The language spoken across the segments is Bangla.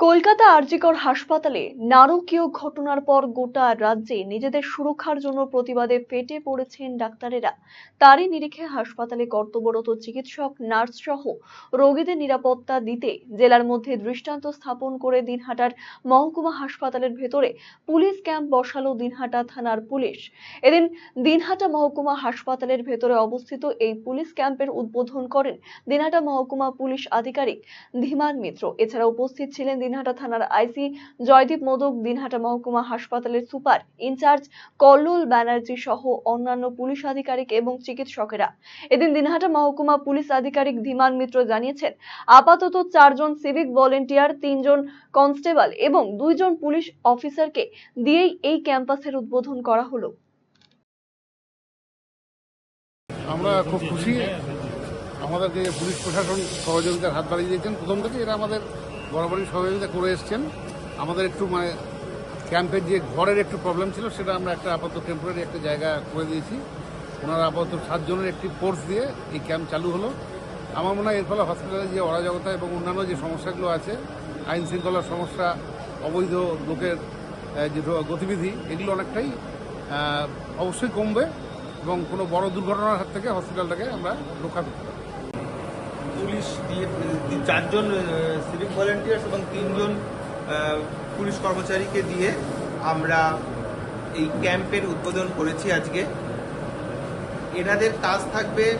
কলকাতা আরজিকর হাসপাতালে নারকীয় ঘটনার পর গোটা রাজ্যে নিজেদের সুরক্ষার জন্য প্রতিবাদে ফেটে পড়েছেন ডাক্তারেরা। তারই নিরিখে হাসপাতালে কর্তব্যরত চিকিৎসক নার্স সহ রোগীদের নিরাপত্তা দিতে জেলার মধ্যে দৃষ্টান্ত স্থাপন করে দিনহাটার মহকুমা হাসপাতালের ভেতরে পুলিশ ক্যাম্প বসালো দিনহাটা থানার পুলিশ। এদিন দিনহাটা মহকুমা হাসপাতালের ভেতরে অবস্থিত এই পুলিশ ক্যাম্পের উদ্বোধন করেন দিনহাটা মহকুমা পুলিশ আধিকারিক ধীমান মিত্র। এছাড়া উপস্থিত ছিলেন দিনহাটা থানার আইসি জয়দীপ মোদক দিনহাটা মহকুমা হাসপাতালের সুপার ইনচার্জ কল্লোল ব্যানার্জি সহ অন্যান্য পুলিশ আধিকারিক এবং চিকিৎসকেরা। এদিন দিনহাটা মহকুমা পুলিশ আধিকারিক ধীমান মিত্র জানিয়েছেন, আপাতত চারজন সিভিক ভলেন্টিয়ার, তিনজন কনস্টেবল এবং দুইজন পুলিশ অফিসারকে দিয়েই এই ক্যাম্পাসের উদ্বোধন করা হলো। আমরা খুব খুশি। আমাদেরকে পুলিশ প্রশাসন সহযোগিতার হাত বাড়িয়ে দিয়েছেন। প্রথম থেকে এরা আমাদের বরাবরই সহযোগিতা করে এসছেন। আমাদের একটু মানে ক্যাম্পের যে ঘরের একটু প্রবলেম ছিল, সেটা আমরা একটা আপাতত টেম্পোরারি একটা জায়গা করে দিয়েছি। ওনারা আপাতত সাতজনের একটি কোর্স দিয়ে এই ক্যাম্প চালু হলো। আমার মনে হয় এর ফলে হসপিটালে যে অরাজকতা এবং অন্যান্য যে সমস্যাগুলো আছে, আইন শৃঙ্খলার সমস্যা, অবৈধ লোকের যে গতিবিধি, এগুলো অনেকটাই অবশ্যই কমবে এবং কোনো বড় দুর্ঘটনার হাত থেকে হসপিটালটাকে আমরা রক্ষা করতে পারব। পুলিশ দিয়ে চারজন সিভিক ভলেন্টিয়ার্স এবং তিনজন পুলিশ কর্মচারীকে দিয়ে আমরা এই ক্যাম্পের উদ্বোধন করেছি আজকে। এনাদের কাজ থাকবে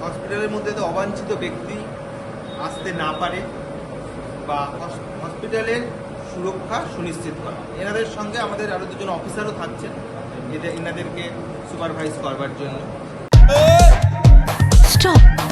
হসপিটালের মধ্যে তো অবাঞ্ছিত ব্যক্তি আসতে না পারে বা হস- হসপিটালের সুরক্ষা সুনিশ্চিত করা। এনাদের সঙ্গে আমাদের আরও দুজন অফিসারও থাকছেন। এদের, এনাদেরকে সুপারভাইজ করবার জন্য। Stop.